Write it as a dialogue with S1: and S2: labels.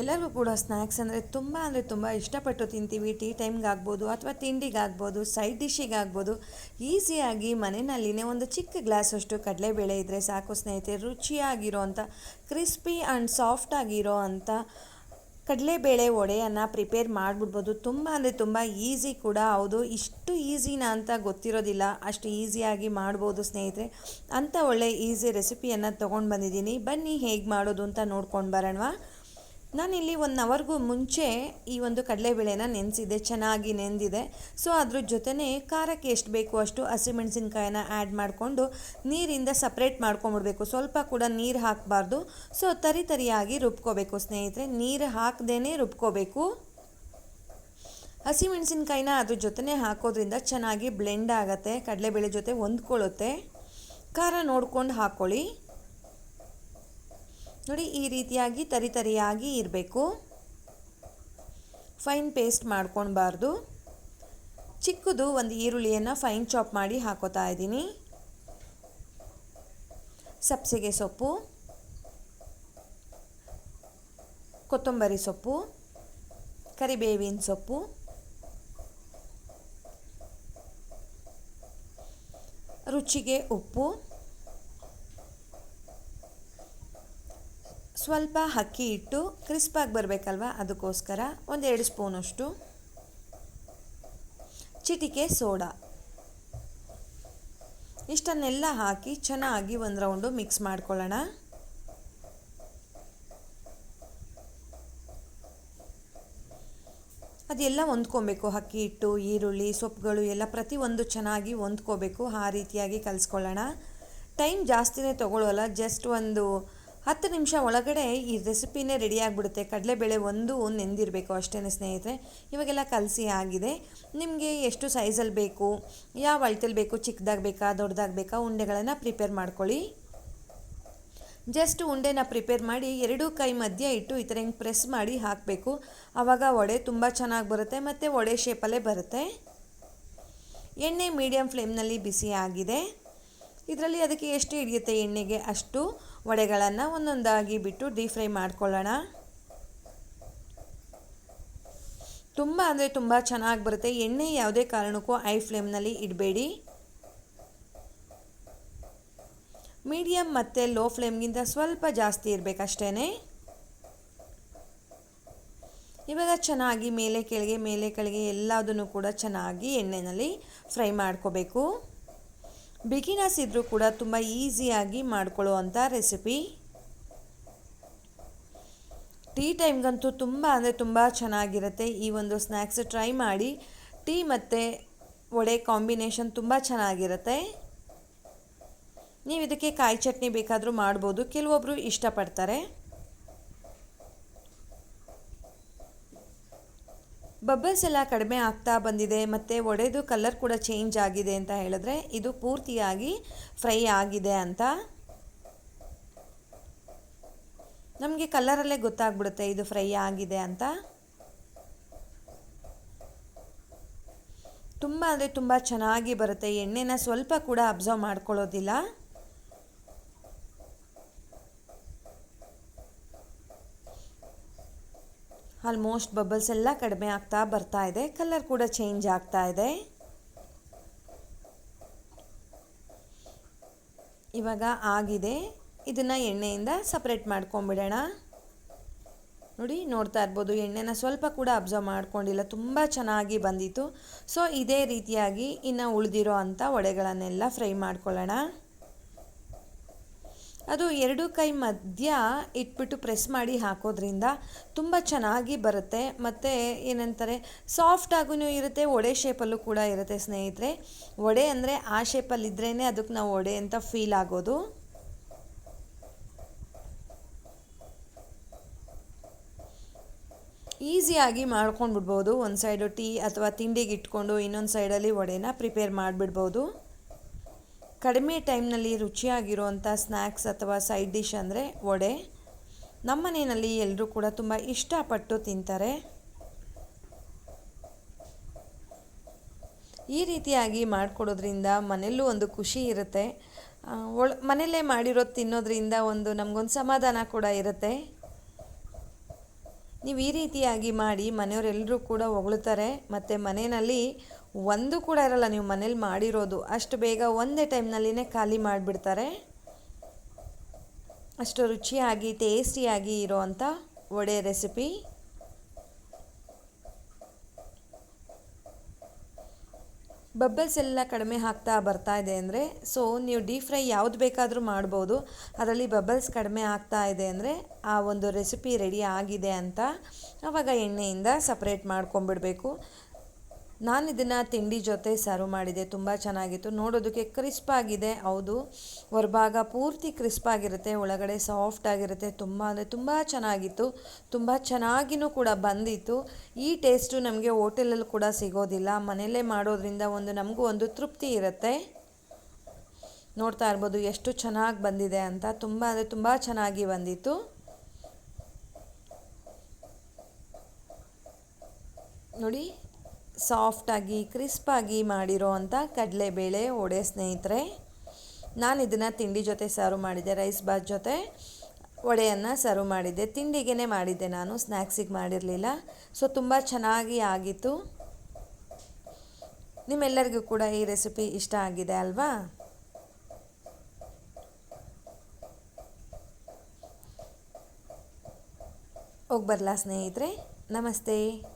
S1: ಎಲ್ಲರಿಗೂ ಕೂಡ ಸ್ನ್ಯಾಕ್ಸ್ ಅಂದರೆ ತುಂಬ ಅಂದರೆ ತುಂಬ ಇಷ್ಟಪಟ್ಟು ತಿಂತೀವಿ. ಟೀ ಟೈಮ್ಗೆ ಆಗ್ಬೋದು ಅಥವಾ ತಿಂಡಿಗಾಗ್ಬೋದು, ಸೈಡ್ ಡಿಶಿಗಾಗ್ಬೋದು ಈಸಿಯಾಗಿ ಮನೆಯಲ್ಲಿನೇ ಒಂದು ಚಿಕ್ಕ ಗ್ಲಾಸಷ್ಟು ಕಡಲೆಬೇಳೆ ಇದ್ದರೆ ಸಾಕು ಸ್ನೇಹಿತರೆ. ರುಚಿಯಾಗಿರೋ ಅಂಥ ಕ್ರಿಸ್ಪಿ ಆ್ಯಂಡ್ ಸಾಫ್ಟ್ ಆಗಿರೋ ಅಂಥ ಕಡಲೆಬೇಳೆ ವಡೆಯನ್ನು ಪ್ರಿಪೇರ್ ಮಾಡಿಬಿಡ್ಬೋದು. ತುಂಬ ಅಂದರೆ ತುಂಬ ಈಸಿ ಕೂಡ. ಹೌದು, ಇಷ್ಟು ಈಸಿನಾ ಅಂತ ಗೊತ್ತಿರೋದಿಲ್ಲ. ಅಷ್ಟು ಈಸಿಯಾಗಿ ಮಾಡ್ಬೋದು ಸ್ನೇಹಿತರೆ. ಅಂಥ ಒಳ್ಳೆ ಈಸಿ ರೆಸಿಪಿಯನ್ನು ತೊಗೊಂಡು ಬಂದಿದ್ದೀನಿ. ಬನ್ನಿ ಹೇಗೆ ಮಾಡೋದು ಅಂತ ನೋಡ್ಕೊಂಡು ಬರೋಣವಾ? ನಾನಿಲ್ಲಿ ಒನ್ ಅವರ್ಗೂ ಮುಂಚೆ ಈ ಒಂದು ಕಡಲೆಬೇಳೆನ ನೆನೆಸಿದೆ ಚೆನ್ನಾಗಿ ನೆಂದಿದೆ ಸೊ ಅದ್ರ ಜೊತೆನೆ ಖಾರಕ್ಕೆ ಎಷ್ಟು ಬೇಕು ಅಷ್ಟು ಹಸಿಮೆಣಸಿನ್ಕಾಯಿನ ಆ್ಯಡ್ ಮಾಡಿಕೊಂಡು ನೀರಿಂದ ಸಪ್ರೇಟ್ ಮಾಡ್ಕೊಂಬಿಡ್ಬೇಕು. ಸ್ವಲ್ಪ ಕೂಡ ನೀರು ಹಾಕಬಾರ್ದು. ಸೊ ತರಿ ತರಿಯಾಗಿ ರುಬ್ಕೋಬೇಕು ಸ್ನೇಹಿತರೆ. ನೀರು ಹಾಕದೇ ರುಬ್ಕೋಬೇಕು. ಹಸಿಮೆಣಸಿನ್ಕಾಯಿನ ಅದ್ರ ಜೊತೆನೇ ಹಾಕೋದ್ರಿಂದ ಚೆನ್ನಾಗಿ ಬ್ಲೆಂಡ್ ಆಗುತ್ತೆ, ಕಡಲೆಬೇಳೆ ಜೊತೆ ಹೊಂದ್ಕೊಳ್ಳುತ್ತೆ. ಖಾರ ನೋಡ್ಕೊಂಡು ಹಾಕ್ಕೊಳ್ಳಿ ನೋಡಿ, ಈ ರೀತಿಯಾಗಿ ತರಿತರಿಯಾಗಿ ಇರಬೇಕು. ಫೈನ್ ಪೇಸ್ಟ್ ಮಾಡ್ಕೊಳ್ಬಾರ್ದು. ಚಿಕ್ಕದು ಒಂದು ಈರುಳ್ಳಿಯನ್ನು ಫೈನ್ ಚಾಪ್ ಮಾಡಿ ಹಾಕೋತಾ ಇದ್ದೀನಿ. ಸಬ್ಸಿಗೆ ಸೊಪ್ಪು. ಕೊತ್ತಂಬರಿ ಸೊಪ್ಪು. ಕರಿಬೇವಿನ ಸೊಪ್ಪು. ರುಚಿಗೆ ಉಪ್ಪು. ಸ್ವಲ್ಪ ಅಕ್ಕಿ ಇಟ್ಟು ಕ್ರಿಸ್ಪಾಗಿ ಬರಬೇಕಲ್ವ? ಅದಕ್ಕೋಸ್ಕರ ಒಂದೆರಡು ಸ್ಪೂನಷ್ಟು ಚಿಟಿಕೆ ಸೋಡಾ. ಇಷ್ಟನ್ನೆಲ್ಲ ಹಾಕಿ ಚೆನ್ನಾಗಿ ಒಂದು ರೌಂಡು ಮಿಕ್ಸ್ ಮಾಡ್ಕೊಳ್ಳೋಣ. ಅದೆಲ್ಲ ಹೊಂದ್ಕೊಬೇಕು. ಅಕ್ಕಿ ಹಿಟ್ಟು, ಈರುಳ್ಳಿ, ಸೊಪ್ಪುಗಳು ಎಲ್ಲ ಪ್ರತಿಯೊಂದು ಚೆನ್ನಾಗಿ ಹೊಂದ್ಕೋಬೇಕು. ಆ ರೀತಿಯಾಗಿ ಕಲಿಸ್ಕೊಳ್ಳೋಣ. ಟೈಮ್ ಜಾಸ್ತಿನೇ ತೊಗೊಳ್ಳೋಲ್ಲ, ಜಸ್ಟ್ ಒಂದು ಹತ್ತು ನಿಮಿಷ ಒಳಗಡೆ ಈ ರೆಸಿಪಿನೇ ರೆಡಿ ಆಗಿಬಿಡುತ್ತೆ. ಕಡಲೆಬೇಳೆ ಒಂದು ನೆಂದಿರಬೇಕು ಅಷ್ಟೇ ಸ್ನೇಹಿತರೆ. ಇವಾಗೆಲ್ಲ ಕಲಸಿ ಆಗಿದೆ. ನಿಮಗೆ ಎಷ್ಟು ಸೈಜಲ್ಲಿ ಬೇಕು, ಯಾವ ಅಳತೆಲಿ ಬೇಕು, ಚಿಕ್ಕದಾಗಿ ಬೇಕಾ ಬೇಕಾ, ಉಂಡೆಗಳನ್ನು ಪ್ರಿಪೇರ್ ಮಾಡ್ಕೊಳ್ಳಿ. ಜಸ್ಟ್ ಉಂಡೆನ ಪ್ರಿಪೇರ್ ಮಾಡಿ ಎರಡೂ ಕೈ ಮಧ್ಯೆ ಇಟ್ಟು ಈ ಥರ ಹಿಂಗೆ ಪ್ರೆಸ್ ಮಾಡಿ ಹಾಕಬೇಕು. ಆವಾಗ ವಡೆ ತುಂಬ ಚೆನ್ನಾಗಿ ಬರುತ್ತೆ ಮತ್ತು ವಡೆ ಶೇಪಲ್ಲೇ ಬರುತ್ತೆ. ಎಣ್ಣೆ ಮೀಡಿಯಮ್ ಫ್ಲೇಮ್ನಲ್ಲಿ ಬಿಸಿ ಆಗಿದೆ. ಇದರಲ್ಲಿ ಅದಕ್ಕೆ ಎಷ್ಟು ಹಿಡಿಯುತ್ತೆ ಎಣ್ಣೆಗೆ? ಅಷ್ಟು. ವಡೆಗಳನ್ನು ಒಂದೊಂದಾಗಿ ಬಿಟ್ಟು ಡೀಪ್ ಫ್ರೈ ಮಾಡ್ಕೊಳ್ಳೋಣ. ತುಂಬ ಅಂದರೆ ತುಂಬ ಚೆನ್ನಾಗಿ ಬರುತ್ತೆ. ಎಣ್ಣೆ ಯಾವುದೇ ಕಾರಣಕ್ಕೂ ಐ ಫ್ಲೇಮ್ನಲ್ಲಿ ಇಡಬೇಡಿ. ಮೀಡಿಯಮ್ ಮತ್ತು ಲೋ ಫ್ಲೇಮ್ಗಿಂತ ಸ್ವಲ್ಪ ಜಾಸ್ತಿ ಇರಬೇಕಷ್ಟೇ ಇವಾಗ ಚೆನ್ನಾಗಿ ಮೇಲೆ ಕೆಳಗೆ ಮೇಲೆ ಕೆಳಗೆ ಎಲ್ಲದನ್ನು ಕೂಡ ಚೆನ್ನಾಗಿ ಎಣ್ಣೆಯಲ್ಲಿ ಫ್ರೈ ಮಾಡ್ಕೋಬೇಕು. ಬಿಗಿನರ್ಸ್ ಇದ್ದರೂ ಕೂಡ ತುಂಬ ಈಸಿಯಾಗಿ ಮಾಡ್ಕೊಳ್ಳುವಂಥ ರೆಸಿಪಿ. ಟೀ ಟೈಮ್ಗಂತೂ ತುಂಬ ಅಂದರೆ ತುಂಬ ಚೆನ್ನಾಗಿರುತ್ತೆ. ಈ ಒಂದು ಸ್ನ್ಯಾಕ್ಸ್ ಟ್ರೈ ಮಾಡಿ. ಟೀ ಮತ್ತು ವಡೆ ಕಾಂಬಿನೇಷನ್ ತುಂಬ ಚೆನ್ನಾಗಿರುತ್ತೆ. ನೀವು ಇದಕ್ಕೆ ಕಾಯಿ ಚಟ್ನಿ ಬೇಕಾದರೂ ಮಾಡ್ಬೋದು. ಕೆಲವೊಬ್ಬರು ಇಷ್ಟಪಡ್ತಾರೆ. ಬಬ್ಬಲ್ಸ್ ಎಲ್ಲ ಕಡಿಮೆ ಆಗ್ತಾ ಬಂದಿದೆ, ಮತ್ತು ಒಡೆದು ಕಲರ್ ಕೂಡ ಚೇಂಜ್ ಆಗಿದೆ ಅಂತ ಹೇಳಿದ್ರೆ ಇದು ಪೂರ್ತಿಯಾಗಿ ಫ್ರೈ ಆಗಿದೆ ಅಂತ. ನಮಗೆ ಕಲರಲ್ಲೇ ಗೊತ್ತಾಗ್ಬಿಡುತ್ತೆ ಇದು ಫ್ರೈ ಆಗಿದೆ ಅಂತ. ತುಂಬ ಅಂದರೆ ತುಂಬ ಚೆನ್ನಾಗಿ ಬರುತ್ತೆ, ಎಣ್ಣೆನ ಸ್ವಲ್ಪ ಕೂಡ ಅಬ್ಸರ್ವ್ ಮಾಡ್ಕೊಳ್ಳೋದಿಲ್ಲ. ಆಲ್ಮೋಸ್ಟ್ ಬಬಲ್ಸ್ ಎಲ್ಲ ಕಡಿಮೆ ಆಗ್ತಾ ಬರ್ತಾ ಇದೆ. ಕಲರ್ ಕೂಡ ಚೇಂಜ್ ಆಗ್ತಾ ಇದೆ. ಇವಾಗ ಆಗಿದೆ. ಇದನ್ನು ಎಣ್ಣೆಯಿಂದ ಸಪ್ರೇಟ್ ಮಾಡ್ಕೊಂಬಿಡೋಣ ನೋಡಿ, ನೋಡ್ತಾ ಇರ್ಬೋದು, ಎಣ್ಣೆನ ಸ್ವಲ್ಪ ಕೂಡ ಅಬ್ಸರ್ವ್ ಮಾಡ್ಕೊಂಡಿಲ್ಲ. ತುಂಬ ಚೆನ್ನಾಗಿ ಬಂದಿತ್ತು. ಸೊ ಇದೇ ರೀತಿಯಾಗಿ ಇನ್ನು ಉಳಿದಿರೋ ಅಂಥ ವಡೆಗಳನ್ನೆಲ್ಲ ಫ್ರೈ ಮಾಡ್ಕೊಳ್ಳೋಣ. ಅದು ಎರಡು ಕೈ ಮಧ್ಯ ಇಟ್ಬಿಟ್ಟು ಪ್ರೆಸ್ ಮಾಡಿ ಹಾಕೋದ್ರಿಂದ ತುಂಬ ಚೆನ್ನಾಗಿ ಬರುತ್ತೆ. ಮತ್ತು ಏನಂತಾರೆ ಸಾಫ್ಟಾಗೂ ಇರುತ್ತೆ, ಒಡೆ ಶೇಪಲ್ಲೂ ಕೂಡ ಇರುತ್ತೆ ಸ್ನೇಹಿತರೆ. ಒಡೆ ಅಂದರೆ ಆ ಶೇಪಲ್ಲಿ ಇದ್ರೇ ಅದಕ್ಕೆ ನಾವು ಒಡೆ ಅಂತ ಫೀಲ್ ಆಗೋದು. ಈಸಿಯಾಗಿ ಮಾಡ್ಕೊಂಡು ಬಿಡ್ಬೋದು ಒಂದು ಸೈಡು ಟೀ ಅಥವಾ ತಿಂಡಿಗೆ ಇಟ್ಕೊಂಡು ಇನ್ನೊಂದು ಸೈಡಲ್ಲಿ ವಡೆನ ಪ್ರಿಪೇರ್ ಮಾಡಿಬಿಡ್ಬೋದು. ಕಡಿಮೆ ಟೈಮ್ನಲ್ಲಿ ರುಚಿಯಾಗಿರುವಂಥ ಸ್ನ್ಯಾಕ್ಸ್ ಅಥವಾ ಸೈಡ್ ಡಿಶ್ ಅಂದರೆ ವಡೆ. ನಮ್ಮ ಮನೆಯಲ್ಲಿ ಎಲ್ಲರೂ ಕೂಡ ತುಂಬ ಇಷ್ಟಪಟ್ಟು ತಿಂತಾರೆ. ಈ ರೀತಿಯಾಗಿ ಮಾಡಿಕೊಡೋದ್ರಿಂದ ಮನೆಯಲ್ಲೂ ಒಂದು ಖುಷಿ ಇರುತ್ತೆ. ಒಳ ಮನೆಯಲ್ಲೇ ಮಾಡಿರೋದು ತಿನ್ನೋದ್ರಿಂದ ಒಂದು ನಮಗೊಂದು ಸಮಾಧಾನ ಕೂಡ ಇರುತ್ತೆ. ನೀವು ಈ ರೀತಿಯಾಗಿ ಮಾಡಿ ಮನೆಯವರೆಲ್ಲರೂ ಕೂಡ ಹೊಗಳುತ್ತಾರೆ ಮತ್ತು ಮನೆಯಲ್ಲಿ ಒಂದು ಕೂಡ ಇರಲ್ಲ, ನೀವು ಮನೇಲಿ ಮಾಡಿರೋದು. ಅಷ್ಟು ಬೇಗ ಒಂದೇ ಟೈಮ್ನಲ್ಲಿನೇ ಖಾಲಿ ಮಾಡಿಬಿಡ್ತಾರೆ. ಅಷ್ಟು ರುಚಿಯಾಗಿ, ಟೇಸ್ಟಿಯಾಗಿ ಇರೋವಂಥ ವಡೆ ರೆಸಿಪಿ. ಬಬ್ಬಲ್ಸ್ ಎಲ್ಲ ಕಡಿಮೆ ಆಗ್ತಾ ಬರ್ತಾ ಇದೆ ಅಂದರೆ ಸೊ ನೀವು ಡೀಪ್ ಫ್ರೈ ಯಾವ್ದು ಬೇಕಾದರೂ ಮಾಡ್ಬೋದು. ಅದರಲ್ಲಿ ಬಬ್ಬಲ್ಸ್ ಕಡಿಮೆ ಆಗ್ತಾ ಇದೆ ಅಂದರೆ, ಆ ಒಂದು ರೆಸಿಪಿ ರೆಡಿ ಆಗಿದೆ ಅಂತ ಆವಾಗ ಎಣ್ಣೆಯಿಂದ ಸಪ್ರೇಟ್ ಮಾಡ್ಕೊಂಬಿಡಬೇಕು ನಾನು ಇದನ್ನು ತಿಂಡಿ ಜೊತೆ ಸರ್ವ್ ಮಾಡಿದೆ, ತುಂಬ ಚೆನ್ನಾಗಿತ್ತು. ನೋಡೋದಕ್ಕೆ ಕ್ರಿಸ್ಪ್ ಆಗಿದೆ, ಹೌದು. ಹೊರಭಾಗ ಪೂರ್ತಿ ಕ್ರಿಸ್ಪ್ ಆಗಿರುತ್ತೆ, ಒಳಗಡೆ ಸಾಫ್ಟ್ ಆಗಿರುತ್ತೆ, ತುಂಬ ಅಂದರೆ ತುಂಬ ಚೆನ್ನಾಗಿತ್ತು. ತುಂಬ ಚೆನ್ನಾಗಿನೂ ಕೂಡ ಬಂದಿತ್ತು. ಈ ಟೇಸ್ಟು ನಮಗೆ ಹೋಟೆಲಲ್ಲಿ ಕೂಡ ಸಿಗೋದಿಲ್ಲ. ಮನೆಯಲ್ಲೇ ಮಾಡೋದ್ರಿಂದ ಒಂದು, ನಮಗೂ ಒಂದು ತೃಪ್ತಿ ಇರುತ್ತೆ. ನೋಡ್ತಾ ಇರ್ಬೋದು ಎಷ್ಟು ಚೆನ್ನಾಗಿ ಬಂದಿದೆ ಅಂತ. ತುಂಬ ಅಂದರೆ ತುಂಬ ಚೆನ್ನಾಗಿ ಬಂದಿತ್ತು. ನೋಡಿ. ಸಾಫ್ಟಾಗಿ, ಕ್ರಿಸ್ಪಾಗಿ ಮಾಡಿರೋ ಅಂಥ ಕಡಲೆಬೇಳೆ ಒಡೆ ಸ್ನೇಹಿತರೆ, ನಾನು ಇದನ್ನು ತಿಂಡಿ ಜೊತೆ ಸರ್ವ್ ಮಾಡಿದ್ದೆ, ರೈಸ್ ಬಾತ್ ಜೊತೆ ವಡೆಯನ್ನು ಸರ್ವ್ ಮಾಡಿದ್ದೆ. ತಿಂಡಿಗೇ ಮಾಡಿದ್ದೆ ನಾನು ಸ್ನ್ಯಾಕ್ಸಿಗೆ ಮಾಡಿರಲಿಲ್ಲ. ಸೊ, ತುಂಬ ಚೆನ್ನಾಗಿ ಆಗಿತ್ತು. ನಿಮ್ಮೆಲ್ಲರಿಗೂ ಕೂಡ ಈ ರೆಸಿಪಿ ಇಷ್ಟ ಆಗಿದೆ ಅಲ್ವಾ? ಹೋಗಿ ಬರಲಾ ಸ್ನೇಹಿತರೆ, ನಮಸ್ತೆ.